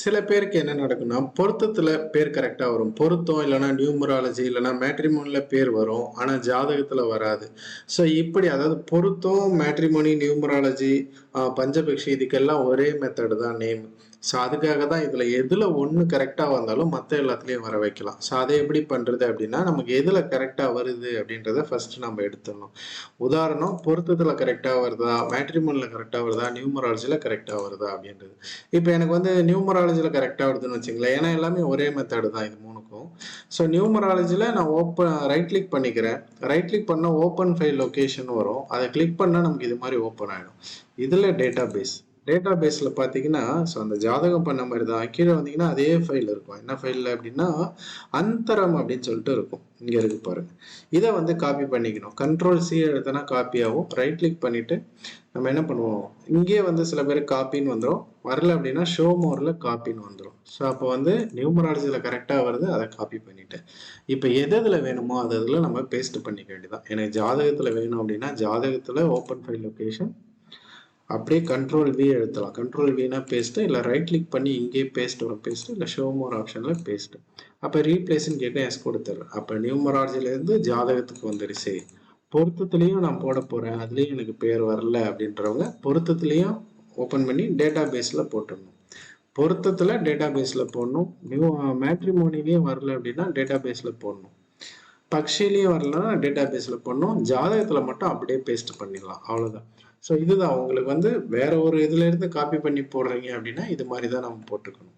சில பேருக்கு என்ன நடக்கும்னா பொருத்தத்துல பேர் கரெக்டா வரும். பொருத்தம் இல்லைன்னா நியூமராலஜி இல்லைன்னா மேட்ரிமோனில பேர் வரும். ஆனா ஜாதகத்துல வராது. ஸோ இப்படி அதாவது பொருத்தம் மேட்ரிமோனி நியூமராலஜி பஞ்சபக்ஷி இதுக்கெல்லாம் ஒரே மெத்தடு தான் நேம் ஸோ அதுக்காக தான் இதில் எதில் ஒன்று கரெக்டாக வந்தாலும் மற்ற எல்லாத்துலேயும் வர வைக்கலாம். ஸோ அதை எப்படி பண்ணுறது அப்படின்னா நமக்கு எதில் கரெக்டாக வருது அப்படின்றத ஃபஸ்ட்டு நம்ம எடுத்துடணும். உதாரணம் பொருத்தத்தில் கரெக்டாக வருதா? மேட்ரிமோனில் கரெக்டாக வருதா? நியூமராலஜியில் கரெக்டாக வருதா? அப்படின்றது. இப்போ எனக்கு வந்து நியூமராலஜியில் கரெக்டாக வருதுன்னு வச்சுங்களேன் ஏன்னா எல்லாமே ஒரே மெத்தடு தான் இது மூணுக்கும். ஸோ நியூமராலஜியில் நான் ஓப்பன் ரைட் கிளிக் பண்ணிக்கிறேன். ரைட் கிளிக் பண்ணால் ஓப்பன் ஃபைல் லொக்கேஷன் வரும். அதை கிளிக் பண்ணால் நமக்கு இது மாதிரி ஓப்பன் ஆகிடும் இதில் டேட்டா பேஸ் டேட்டா பேஸில் பார்த்தீங்கன்னா ஸோ அந்த ஜாதகம் பண்ண மாதிரி தான். கீழே வந்தீங்கன்னா அதே ஃபைல் இருக்கும். என்ன ஃபைலில் அப்படின்னா அந்தரம் அப்படின்னு சொல்லிட்டு இருக்கும். இங்கே இருக்கு பாருங்கள் இதை வந்து காப்பி பண்ணிக்கணும். கண்ட்ரோல் சி எடுத்தனா காப்பி ஆகும். ரைட் கிளிக் பண்ணிவிட்டு நம்ம என்ன பண்ணுவோம்? இங்கேயே வந்து சில பேர் காப்பின்னு வந்துடும் வரல அப்படின்னா ஷோ மோரில் காப்பின்னு வந்துடும் ஸோ அப்போ வந்து நியூமராலஜியில் கரெக்டாக வருது அதை காப்பி பண்ணிட்டேன் இப்போ எது இதில் வேணுமோ அது இதில் நம்ம பேஸ்ட் பண்ணிக்க வேண்டியதான் எனக்கு ஜாதகத்தில் வேணும் அப்படின்னா ஜாதகத்தில் ஓப்பன் ஃபைல் லொக்கேஷன் அப்படியே கண்ட்ரோல் வி எழுத்தலாம் கண்ட்ரோல் வினா பேஸ்ட்டு இல்லை ரைட் கிளிக் பண்ணி இங்கேயே பேஸ்ட் வரும் பேஸ்ட்டு இல்லை ஷோ மோர் ஆப்ஷனில் பேஸ்ட்டு அப்போ ரீப்ளேஸ்ன்னு கேட்டால் எஸ் கொடுத்துட்றேன். அப்போ நியூமராலஜிலேருந்து ஜாதகத்துக்கு வந்துடுச்சு பொருத்தத்துலேயும் நான் போட போகிறேன் அதுலேயும் எனக்கு பேர் வரல அப்படின்றவங்க பொருத்தத்துலேயும் ஓப்பன் பண்ணி டேட்டா பேஸில் போட்டுடணும். பொருத்தத்தில் டேட்டா பேஸில் போடணும். நியூ மேட்ரிமோனிலையும் வரல அப்படின்னா டேட்டா பேஸில் போடணும். பக்ஷிலையும் வரலன்னா டேட்டா பேஸில் போடணும். ஜாதகத்தில் மட்டும் அப்படியே பேஸ்ட் பண்ணிடலாம். அவ்வளோதான் ஸோ இதுதான். உங்களுக்கு வந்து வேற ஒரு இதுல இருந்து காப்பி பண்ணி போடுறீங்க அப்படின்னா இது மாதிரி தான் நம்ம போட்டுக்கணும்.